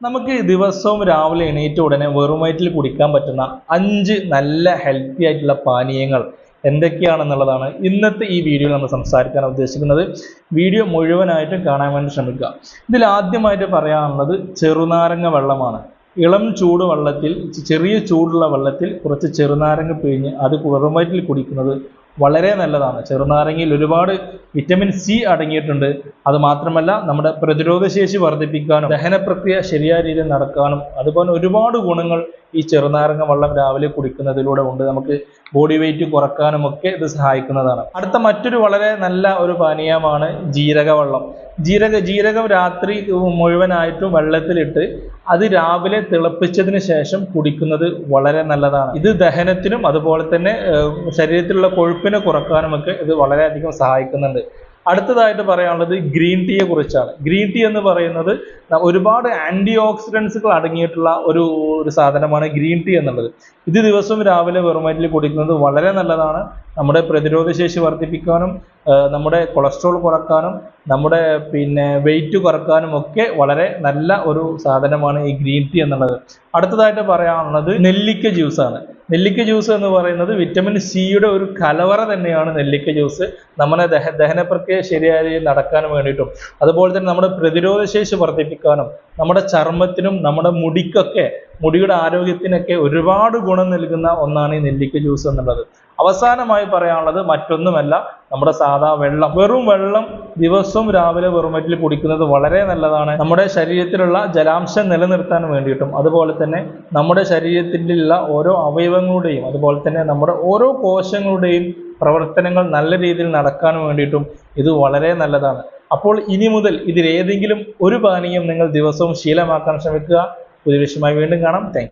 നമുക്ക് ദിവസവും രാവിലെ എണീറ്റ ഉടനെ വെറും വയറ്റിൽ കുടിക്കാൻ പറ്റുന്ന അഞ്ച് നല്ല ഹെൽത്തി ആയിട്ടുള്ള പാനീയങ്ങൾ എന്തൊക്കെയാണെന്നുള്ളതാണ് ഇന്നത്തെ ഈ വീഡിയോ നമ്മൾ സംസാരിക്കാൻ ഉദ്ദേശിക്കുന്നത്. വീഡിയോ മുഴുവനായിട്ടും കാണാൻ വേണ്ടി ശ്രമിക്കുക. ഇതിൽ ആദ്യമായിട്ട് പറയാനുള്ളത് ചെറുനാരങ്ങ വെള്ളമാണ്. ഇളം ചൂട് വെള്ളത്തിൽ ചെറിയ ചൂടുള്ള വെള്ളത്തിൽ കുറച്ച് ചെറുനാരങ്ങ പിഴിഞ്ഞ് അത് വെറും വയറ്റിൽ കുടിക്കുന്നത് വളരെ നല്ലതാണ്. ചെറുനാരങ്ങയിൽ ഒരുപാട് വിറ്റമിൻ സി അടങ്ങിയിട്ടുണ്ട്. അത് മാത്രമല്ല നമ്മുടെ പ്രതിരോധശേഷി വർദ്ധിപ്പിക്കാനും ദഹന പ്രക്രിയ ശരിയായ രീതിയിൽ നടക്കാനും അതുപോലെ ഒരുപാട് ഗുണങ്ങൾ ഈ ചെറുനാരങ്ങ വെള്ളം രാവിലെ കുടിക്കുന്നതിലൂടെ ഉണ്ട്. നമുക്ക് ബോഡി വെയിറ്റ് കുറക്കാനും ഒക്കെ ഇത് സഹായിക്കുന്നതാണ്. അടുത്ത മറ്റൊരു വളരെ നല്ല ഒരു പാനീയമാണ് ജീരക വെള്ളം ജീരക ജീരകം രാത്രി മുഴുവനായിട്ടും വെള്ളത്തിലിട്ട് അത് രാവിലെ തിളപ്പിച്ചതിന് ശേഷം കുടിക്കുന്നത് വളരെ നല്ലതാണ്. ഇത് ദഹനത്തിനും അതുപോലെ തന്നെ ശരീരത്തിലുള്ള കൊഴുപ്പിനെ കുറക്കാനുമൊക്കെ ഇത് വളരെയധികം സഹായിക്കുന്നുണ്ട്. അടുത്തതായിട്ട് പറയാനുള്ളത് ഗ്രീൻ ടീയെ കുറിച്ചാണ്. ഗ്രീൻ ടീ എന്ന് പറയുന്നത് ഒരുപാട് ആന്റി ഓക്സിഡൻസുകൾ അടങ്ങിയിട്ടുള്ള ഒരു ഒരു സാധനമാണ് ഗ്രീൻ ടീ എന്നുള്ളത്. ഇത് ദിവസവും രാവിലെ വെറും കുടിക്കുന്നത് വളരെ നല്ലതാണ്. നമ്മുടെ പ്രതിരോധ ശേഷി വർദ്ധിപ്പിക്കാനും നമ്മുടെ കൊളസ്ട്രോൾ കുറക്കാനും നമ്മുടെ പിന്നെ വെയിറ്റ് കുറക്കാനും ഒക്കെ വളരെ നല്ല ഒരു സാധനമാണ് ഈ ഗ്രീൻ ടീ എന്നുള്ളത്. അടുത്തതായിട്ട് പറയാനുള്ളത് നെല്ലിക്ക ജ്യൂസാണ് നെല്ലിക്ക ജ്യൂസ് എന്ന് പറയുന്നത് വിറ്റമിൻ സിയുടെ ഒരു കലവറ തന്നെയാണ് നെല്ലിക്ക ജ്യൂസ് നമ്മുടെ ദഹ ദഹന പ്രക്രിയ ശരിയായ രീതിയിൽ നടക്കാനും വേണ്ടിയിട്ടും. അതുപോലെ തന്നെ നമ്മുടെ പ്രതിരോധശേഷി വർദ്ധിപ്പിക്കാനും നമ്മുടെ ചർമ്മത്തിനും നമ്മുടെ മുടിക്കൊക്കെ മുടിയുടെ ആരോഗ്യത്തിനൊക്കെ ഒരുപാട് ഗുണം നൽകുന്ന ഒന്നാണ് ഈ നെല്ലിക്ക ജ്യൂസ് എന്നുള്ളത്. അവസാനമായി പറയാനുള്ളത് മറ്റൊന്നുമല്ല നമ്മുടെ സാധാ വെള്ളം. വെറും വെള്ളം ദിവസവും രാവിലെ വെറുമറ്റിൽ കുടിക്കുന്നത് വളരെ നല്ലതാണ്. നമ്മുടെ ശരീരത്തിലുള്ള ജലാംശം നിലനിർത്താൻ വേണ്ടിയിട്ടും അതുപോലെ തന്നെ നമ്മുടെ ശരീരത്തിലുള്ള ഓരോ അവയവങ്ങളുടെയും അതുപോലെ തന്നെ നമ്മുടെ ഓരോ കോശങ്ങളുടെയും പ്രവർത്തനങ്ങൾ നല്ല രീതിയിൽ നടക്കാൻ വേണ്ടിയിട്ടും ഇത് വളരെ നല്ലതാണ്. അപ്പോൾ ഇനി മുതൽ ഇതിലേതെങ്കിലും ഒരു പാനീയം നിങ്ങൾ ദിവസവും ശീലമാക്കാൻ ശ്രമിക്കുക. പുതിയ വിഷയമായി വീണ്ടും കാണാം. താങ്ക്